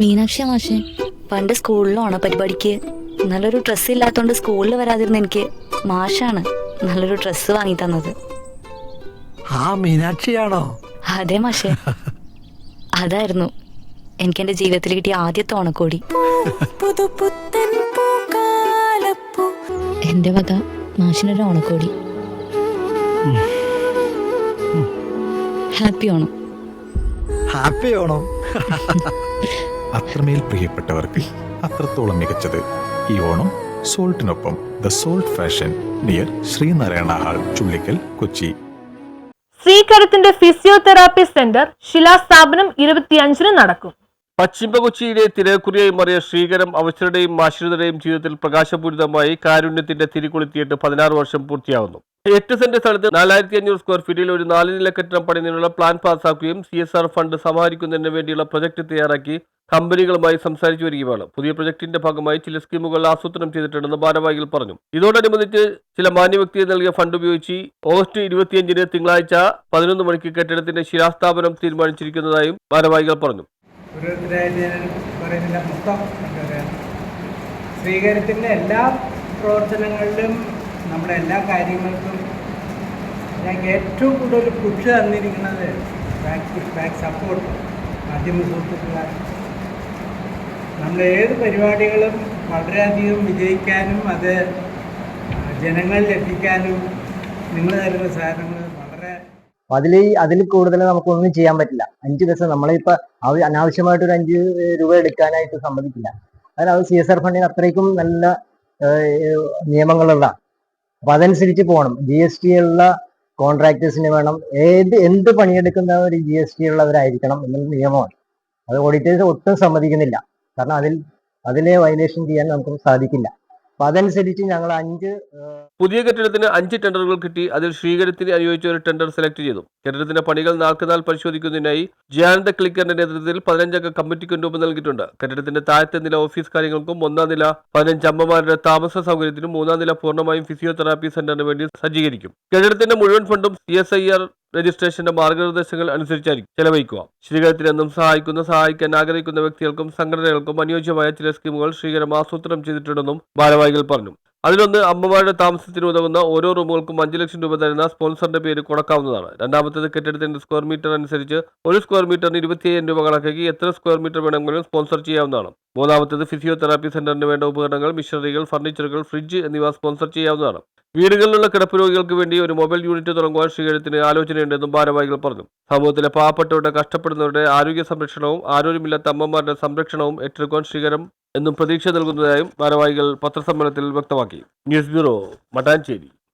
മീനാക്ഷി മാഷെ പണ്ട് സ്കൂളിലാണ് പരിപാടിക്ക് നല്ലൊരു ഡ്രസ്സ് ഇല്ലാത്തോണ്ട് സ്കൂളിൽ വരാതിരുന്ന എനിക്ക് മാഷാണ് നല്ലൊരു ഡ്രസ്സ് വാങ്ങി തന്നത്. ആ മീനാക്ഷിയാണോ? അതെ മാഷെ. അതായിരുന്നു എനിക്ക് എന്റെ ജീവിതത്തിൽ കിട്ടിയ ആദ്യത്തെ ഓണക്കോടി. എന്റെ വക മാഷിനൊരു ഓണക്കോടി. ഹാപ്പി ഓണം. ഹാപ്പി ആണോ അത്രമേൽ പ്രിയപ്പെട്ടവർക്ക് അത്രത്തോളം മികച്ചത് ഈ Onam സോൾട്ടിനൊപ്പം the salt fashion near Sree Narayana hall Chullikkal Kochi. ശ്രീകരത്തിന്റെ physiotherapy centre ശിലാസ്ഥാപനം ഇരുപത്തിയഞ്ചിന് നടക്കും. പശ്ചിമ കൊച്ചിയിലെ തിരക്കുറിയായി മാറിയ ശ്രീകരം അവശ്വരുടെയും ആശ്രിതരുടെയും ജീവിതത്തിൽ പ്രകാശപൂരിതമായി കാരുണ്യത്തിന്റെ തിരികൊളുത്തിയിട്ട് പതിനാറ് വർഷം പൂർത്തിയാവുന്നു. എട്ട് സെന്റ് സ്ഥലത്ത് നാലായിരത്തി അഞ്ഞൂറ് സ്ക്വയർ ഫീറ്റിൽ ഒരു നാല് നില കെട്ടിടം പണിയുന്നതിനുള്ള പ്ലാൻ പാസാക്കുകയും സി എസ് ആർ ഫണ്ട് സമാഹരിക്കുന്നതിന് വേണ്ടിയുള്ള പ്രൊജക്ട് തയ്യാറാക്കി കമ്പനികളുമായി സംസാരിച്ചു വരികയാണ് പുതിയ പ്രൊജക്ടിന്റെ ഭാഗമായി ചില സ്കീമുകൾ ആസൂത്രണം ചെയ്തിട്ടുണ്ടെന്ന് ഭാരവാഹികൾ പറഞ്ഞു. ഇതോടനുബന്ധിച്ച് ചില മാന്യവ്യക്തിയെ നൽകിയ ഫണ്ട് ഉപയോഗിച്ച് ഓഗസ്റ്റ് ഇരുപത്തിയഞ്ചിന് തിങ്കളാഴ്ച പതിനൊന്ന് മണിക്ക് കെട്ടിടത്തിന്റെ ശിലാസ്ഥാപനം തീരുമാനിച്ചിരിക്കുന്നതായും ഭാരവാഹികൾ പറഞ്ഞു. ഓരോരുത്തരായിട്ട് ഞാൻ പറയുന്നില്ല. മൊത്തം എന്താ പറയുക സ്വീകരത്തിന്റെ എല്ലാ പ്രവർത്തനങ്ങളിലും നമ്മുടെ എല്ലാ കാര്യങ്ങൾക്കും ഞങ്ങൾക്ക് ഏറ്റവും കൂടുതൽ പുഷ് തന്നിരിക്കുന്നത് ബാക്ക് ബാക്ക് സപ്പോർട്ട് മാധ്യമ സുഹൃത്തുക്കളെ നമ്മൾ ഏത് പരിപാടികളും വളരെയധികം വിജയിക്കാനും അത് ജനങ്ങളിൽ എത്തിക്കാനും നിങ്ങൾ തരുന്ന സാധനങ്ങൾ അതിൽ അതിൽ കൂടുതൽ നമുക്കൊന്നും ചെയ്യാൻ പറ്റില്ല. അഞ്ച് ദിവസം നമ്മളിപ്പോ അനാവശ്യമായിട്ട് ഒരു അഞ്ച് രൂപ എടുക്കാനായിട്ട് സമ്മതിക്കില്ല. അതിന് അത് സി എസ് ആർ ഫണ്ടിന് അത്രയ്ക്കും നല്ല നിയമങ്ങളുള്ള അപ്പൊ അതനുസരിച്ച് പോകണം. ജി എസ് ടി ഉള്ള കോൺട്രാക്ടേഴ്സിന് വേണം. ഏത് എന്ത് പണിയെടുക്കുന്ന ഒരു ജി എസ് ടി ഉള്ളവരായിരിക്കണം എന്നുള്ള നിയമമാണ്. അത് ഓഡിറ്റേഴ്സ് ഒട്ടും സമ്മതിക്കുന്നില്ല. കാരണം അതിൽ അതിലെ വയലേഷൻ ചെയ്യാൻ നമുക്ക് സാധിക്കില്ല. അപ്പൊ അതനുസരിച്ച് ഞങ്ങൾ അഞ്ച് പുതിയ കെട്ടിടത്തിന് അഞ്ച് ടെൻഡറുകൾ കിട്ടി. അതിൽ ശ്രീകരത്തിന് അനുയോജിച്ച ഒരു ടെൻഡർ സെലക്ട് ചെയ്തു. കെട്ടിടത്തിന്റെ പണികൾ നാൾക്കുനാൾ പരിശോധിക്കുന്നതിനായി ജയാനന്ദ ക്ലിക്കറിന്റെ നേതൃത്വത്തിൽ പതിനഞ്ചംഗ കമ്മിറ്റിക്ക് രൂപം നൽകിയിട്ടുണ്ട്. കെട്ടിടത്തിന്റെ താഴത്തെ നില ഓഫീസ് കാര്യങ്ങൾക്കും ഒന്നാം നില പതിനഞ്ച് അമ്മമാരുടെ താമസ സൗകര്യത്തിനും മൂന്നാം നില പൂർണമായും ഫിസിയോതെറാപ്പി സെന്ററിന് വേണ്ടി സജ്ജീകരിക്കും. കെട്ടിടത്തിന്റെ മുഴുവൻ ഫണ്ടും സി എസ് ഐ ആർ രജിസ്ട്രേഷന്റെ മാർഗനിർദ്ദേശങ്ങൾ അനുസരിച്ചായിരിക്കും ചെലവഴിക്കുക. ശ്രീകരത്തിനെന്നും സഹായിക്കുന്ന സഹായിക്കാൻ ആഗ്രഹിക്കുന്ന വ്യക്തികൾക്കും സംഘടനകൾക്കും അനുയോജ്യമായ ചില സ്കീമുകൾ ശ്രീകരം ആസൂത്രണം ചെയ്തിട്ടുണ്ടെന്നും ഭാരവാഹികൾ പറഞ്ഞു. അതിലൊന്ന് അമ്മമാരുടെ താമസത്തിന് ഉതകുന്ന ഓരോ റൂമുകൾക്കും അഞ്ച് ലക്ഷം രൂപ തരുന്ന സ്പോൺസറിന്റെ പേര് കൊടുക്കാവുന്നതാണ്. രണ്ടാമത്തേത് കെട്ടിടത്തിന്റെ സ്ക്വയർ മീറ്റർ അനുസരിച്ച് ഒരു സ്ക്വയർ മീറ്ററിന് ഇരുപത്തിയ്യായിരം രൂപ കണക്കാക്കി എത്ര സ്ക്വയർ മീറ്റർ വേണമെങ്കിലും സ്പോൺസർ ചെയ്യാവുന്നതാണ്. മൂന്നാമത്തേത് ഫിസിയോതെറാപ്പി സെന്ററിന് വേണ്ട ഉപകരണങ്ങൾ മിഷനറികൾ ഫർണിച്ചറുകൾ ഫ്രിഡ്ജ് എന്നിവ സ്പോൺസർ ചെയ്യാവുന്നതാണ്. വീടുകളിലുള്ള കിടപ്പ് രോഗികൾക്ക് വേണ്ടി ഒരു മൊബൈൽ യൂണിറ്റ് തുടങ്ങുവാൻ ശ്രീകരത്തിന് ആലോചനയുണ്ടെന്നും ഭാരവാഹികൾ പറഞ്ഞു. സമൂഹത്തിലെ പാവപ്പെട്ടവരുടെ കഷ്ടപ്പെടുന്നവരുടെ ആരോഗ്യ സംരക്ഷണവും ആരോഗ്യമില്ലാത്ത അമ്മമാരുടെ സംരക്ഷണവും ഏറ്റെടുക്കാൻ ശ്രീകരം എന്നും പ്രതീക്ഷ നൽകുന്നതായും ഭാരവാഹികൾ പത്രസമ്മേളനത്തിൽ വ്യക്തമാക്കി. News bureau Mattancherry.